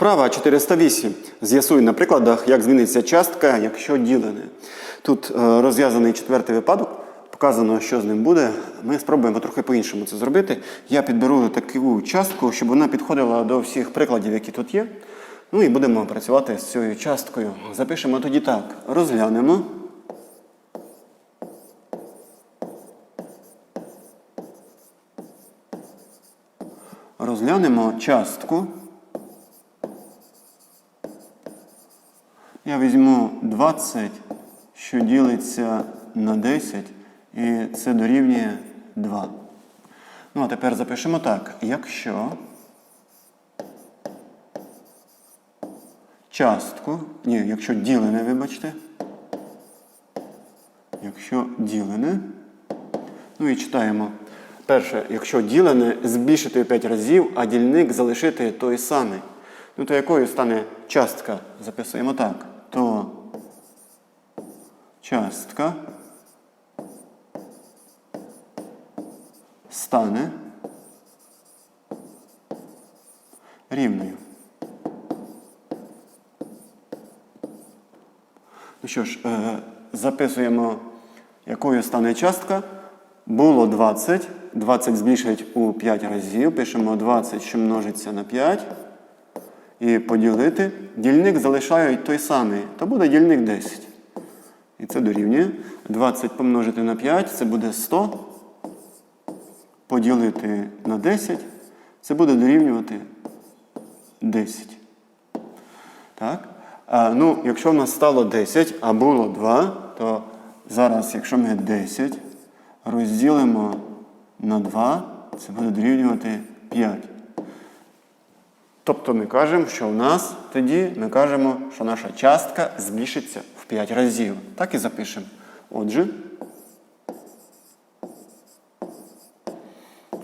Вправа 408. З'ясуй на прикладах, як зміниться частка, якщо ділене. Тут е, розв'язаний четвертий випадок. Показано, що з ним буде. Ми спробуємо трохи по-іншому це зробити. Я підберу таку частку, щоб вона підходила до всіх прикладів, які тут є. Ну і будемо працювати з цією часткою. Запишемо тоді так. Розглянемо. Розглянемо частку. Я візьму 20, що ділиться на 10, і це дорівнює 2. Ну, а тепер запишемо так. Якщо частку, ні, якщо ділене, вибачте, якщо ділене, ну і читаємо. Перше, якщо ділене збільшити 5 разів, а дільник залишити той самий. Ну, то якою стане частка? Записуємо так. То частка стане рівною. Ну що ж, е, записуємо, якою стане частка. Було 20. 20 збільшить у 5 разів. Пишемо 20, що множиться на 5. І поділити. Дільник залишають той самий. То буде дільник 10. І це дорівнює. 20 помножити на 5, це буде 100. Поділити на 10. Це буде дорівнювати 10. Так? А, ну, якщо в нас стало 10, а було 2, то зараз, якщо ми 10 розділимо на 2, це буде дорівнювати 5. Тобто ми кажемо, що в нас тоді ми кажемо, що наша частка збільшиться в 5 разів. Так і запишемо. Отже,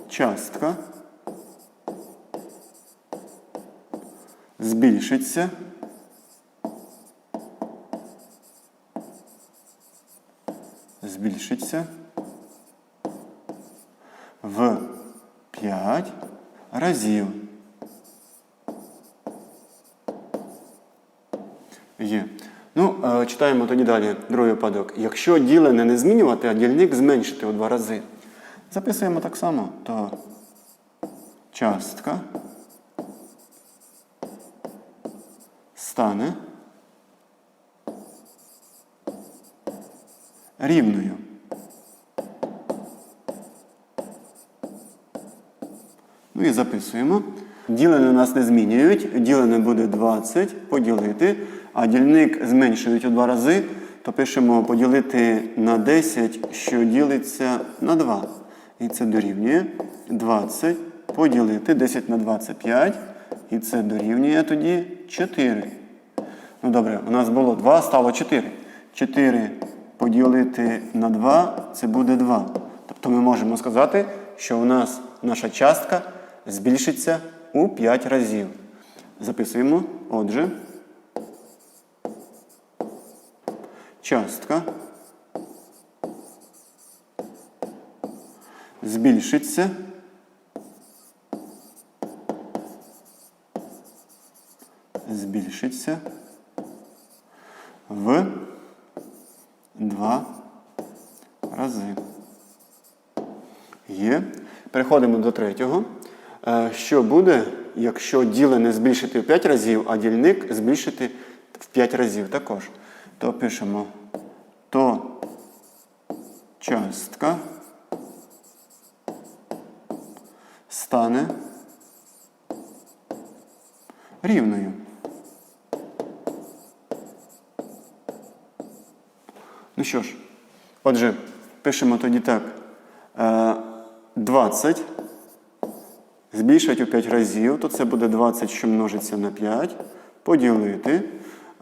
частка збільшиться збільшиться в 5 разів. Є. Ну, е, читаємо тоді далі другий випадок. Якщо ділене не змінювати, а дільник зменшити у два рази. Записуємо так само, то частка стане рівною. Ну і записуємо. Ділене у нас не змінюють. Ділене буде 20 поділити, а дільник зменшують у два рази, то пишемо поділити на 10, що ділиться на 2. І це дорівнює 20 поділити 10 на 25. І це дорівнює тоді 4. Ну добре, у нас було 2, стало 4. 4 поділити на 2 це буде 2. Тобто ми можемо сказати, що у нас наша частка збільшиться у 5 разів. Записуємо. Отже, частка збільшиться збільшиться в два рази. Є. Переходимо до третього. Е, Що буде, якщо ділене збільшити в 5 разів, а дільник збільшити в 5 разів також? То пишемо то частка стане рівною. Ну що ж, отже, пишемо тоді так. Е, 20 збільшать у 5 разів, то це буде 20, що множиться на 5. Поділити.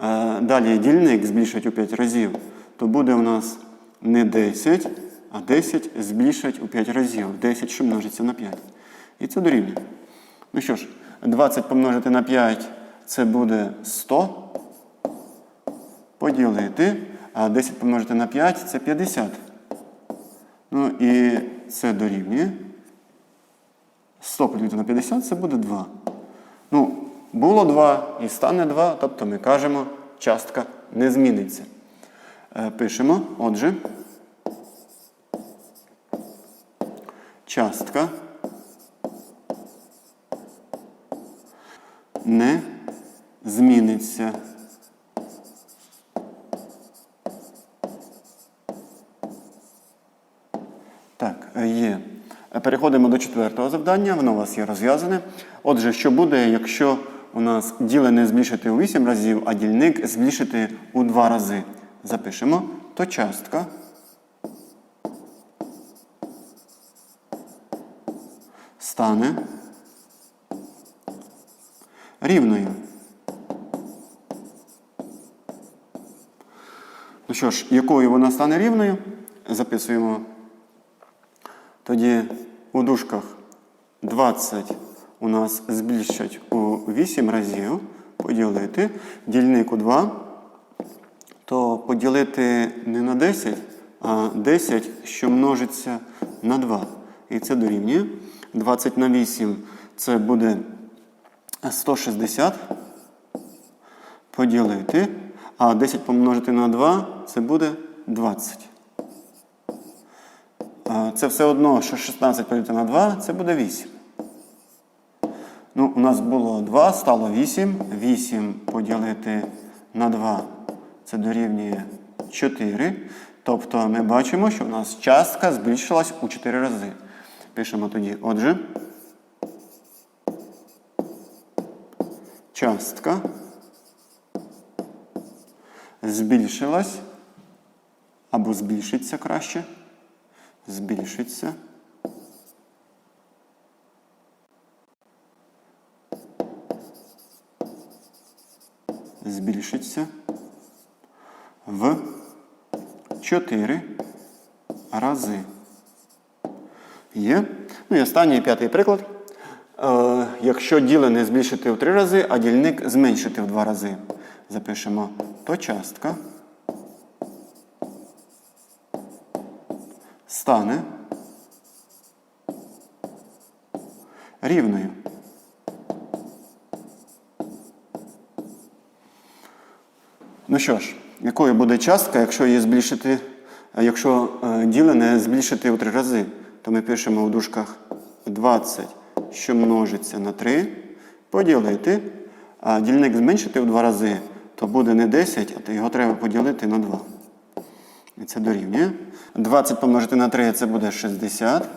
Е, Далі дільник збільшать у 5 разів, то буде у нас не 10, а 10 збільшать у 5 разів. 10, що множиться на 5. І це дорівнює. Ну що ж, 20 помножити на 5 це буде 100. Поділити. А 10 помножити на 5 це 50. Ну і це дорівнює. 100 поділити на 50 це буде 2. Ну, було 2 і стане 2, тобто ми кажемо, частка не зміниться. Е, Пишемо, отже, частка не зміниться. Так, є. Переходимо до четвертого завдання. Воно у вас є розв'язане. Отже, що буде, якщо у нас ділене збільшити у 8 разів, а дільник збільшити у 2 рази? Запишемо, то частка стане рівною. Ну що ж, якою вона стане рівною? Записуємо тоді у дужках 20 у нас збільшать у 8 разів поділити. Дільник у 2, то поділити не на 10, а 10, що множиться на 2. І це дорівнює. 20 на 8 це буде 160 поділити. А 10 помножити на 2 це буде 20. Це все одно, що 16 поділити на 2, це буде 8. Ну, у нас було 2, стало 8. 8 поділити на 2 це дорівнює 4. Тобто ми бачимо, що у нас частка збільшилась у 4 рази. Пишемо тоді, отже, частка збільшилась або збільшиться краще. Збільшиться. Збільшиться в 4 рази. Є. Ну і останній п'ятий приклад. Е, якщо ділене збільшити в 3 рази, а дільник зменшити в 2 рази. Запишемо то частка стане рівною. Ну що ж, якою буде частка, якщо її збільшити, якщо е, ділене збільшити в 3 рази, то ми пишемо в дужках 20, що множиться на 3, поділити, а дільник зменшити в 2 рази, то буде не 10, а його треба поділити на 2. І це дорівнює. 20 помножити на 3 це буде 60.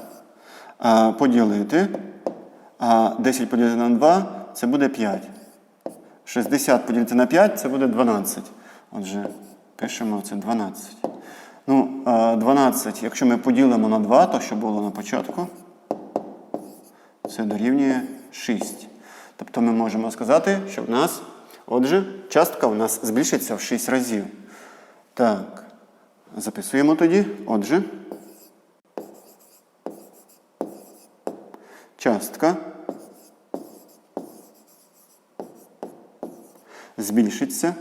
А поділити. А 10 поділити на 2 це буде 5. 60 поділити на 5 це буде 12. Отже, пишемо це 12. Ну, 12, якщо ми поділимо на 2, то що було на початку, це дорівнює 6. Тобто ми можемо сказати, що в нас, отже, частка у нас збільшиться в 6 разів. Так, записуємо тоді. Отже, частка збільшиться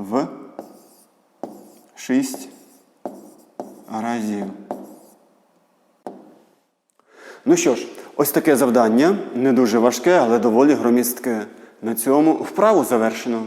в 6 разів. Ну що ж, ось таке завдання, не дуже важке, але доволі громістке. На цьому вправу завершено.